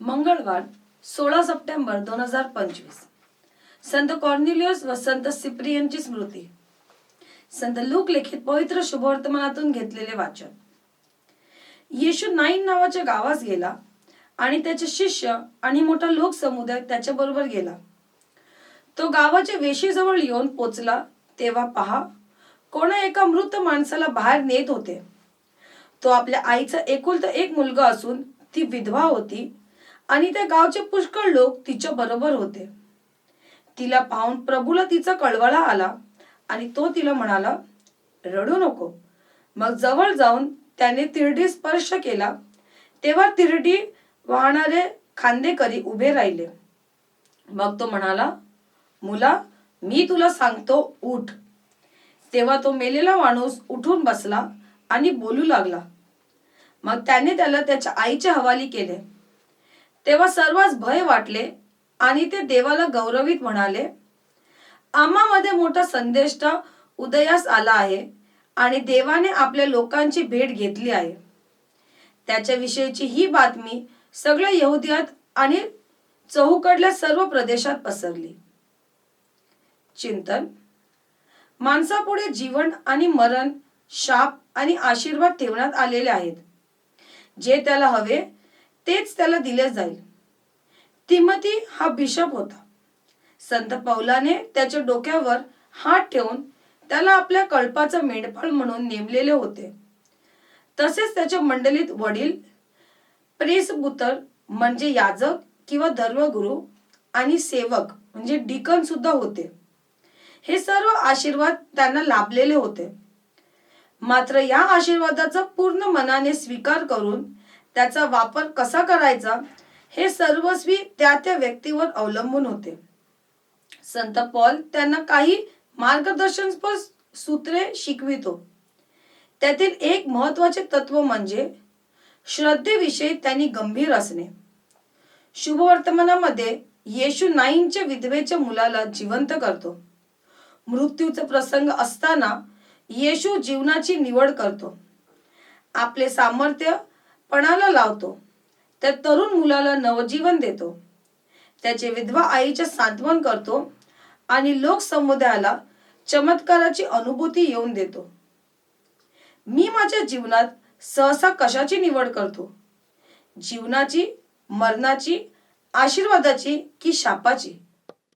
मंगळवार सोळा सप्टेंबर दोन हजार पंचवीस. संत कॉर्निलियस व संत सिप्रियनची स्मृती. संत लूक लिखित पवित्र शुभवर्तमानातून घेतलेले वाचन. येशू नाईन नावाच्या गावास गेला आणि त्याचे शिष्य आणि मोठा लोक समुदाय त्याच्या बरोबर गेला. तो गावाच्या वेशीजवळ येऊन पोचला तेव्हा पहा कोणा एका मृत माणसाला बाहेर नेत होते? तो आपल्या आईचा एकुलता एक मुलगा असून ती विधवा होती आणि त्या गावचे पुष्कळ लोक तिच्या बरोबर होते. तिला पाहून प्रभूला तिचा कळवळा आला आणि तो तिला म्हणाला रडू नको. मग जवळ जाऊन त्याने तिरडी स्पर्श केला. तेव्हा तिरडी वाहणारे खांदेकरी उभे राहिले. मग तो म्हणाला मुला मी तुला सांगतो उठ. तेव्हा तो मेलेला माणूस उठून बसला आणि बोलू लागला. मग त्याने त्याला त्याच्या आईच्या हवाली केले. तेव्हा सर्वांस भय वाटले आणि ते देवाला गौरवित म्हणाले आम्हामध्ये मोठा संदेष्ट उदयास आला आहे आणि देवाने आपल्या लोकांची भेट घेतली आहे. त्याच्याविषयीची ही बातमी सगळ्या यहुदियात आणि चहूकडल्या सर्व प्रदेशात पसरली. चिंतन माणसापुढे जीवन आणि मरण शाप आणि आशीर्वाद ठेवण्यात आलेले आहेत. जे त्याला हवे तेच त्याला दिले जाईल. तिमती हा बिशप होता. संत पौलाने त्याच्या डोक्यावर हात ठेवून त्याला आपल्या कळपाचा मेंढपाळ म्हणून नेमलेले होते. तसेच त्याच्या मंडळीत वडील प्रेसबुतर म्हणजे याजक किंवा धर्मगुरू आणि सेवक म्हणजे डिकन सुद्धा होते. हे सर्व आशीर्वाद त्यांना लाभलेले होते. मात्र या आशीर्वादाचा पूर्ण मनाने स्वीकार करून त्याचा वापर कसा करायचा हे सर्वस्वी त्या त्या व्यक्तीवर अवलंबून होते. संत पॉल त्यांना काही मार्गदर्शनपर सूत्रे शिकवितो. त्यातील एक महत्त्वाचे तत्व म्हणजे श्रद्धेविषयी त्यांनी गंभीर असणे. शुभवर्तमानामध्ये येशू नाईनच्या विधवेच्या मुलाला जिवंत करतो. मृत्यूचा प्रसंग असताना येशू जीवनाची निवड करतो. आपले सामर्थ्य पणाला लावतो. त्या तरुण मुलाला नवजीवन देतो. त्याचे विधवा आईचे सांत्वन करतो आणि लोक समुदायाला चमत्काराची अनुभूती येऊन देतो. मी माझ्या जीवनात सहसा कशाची निवड करतो? जीवनाची मरणाची आशीर्वादाची की शापाची?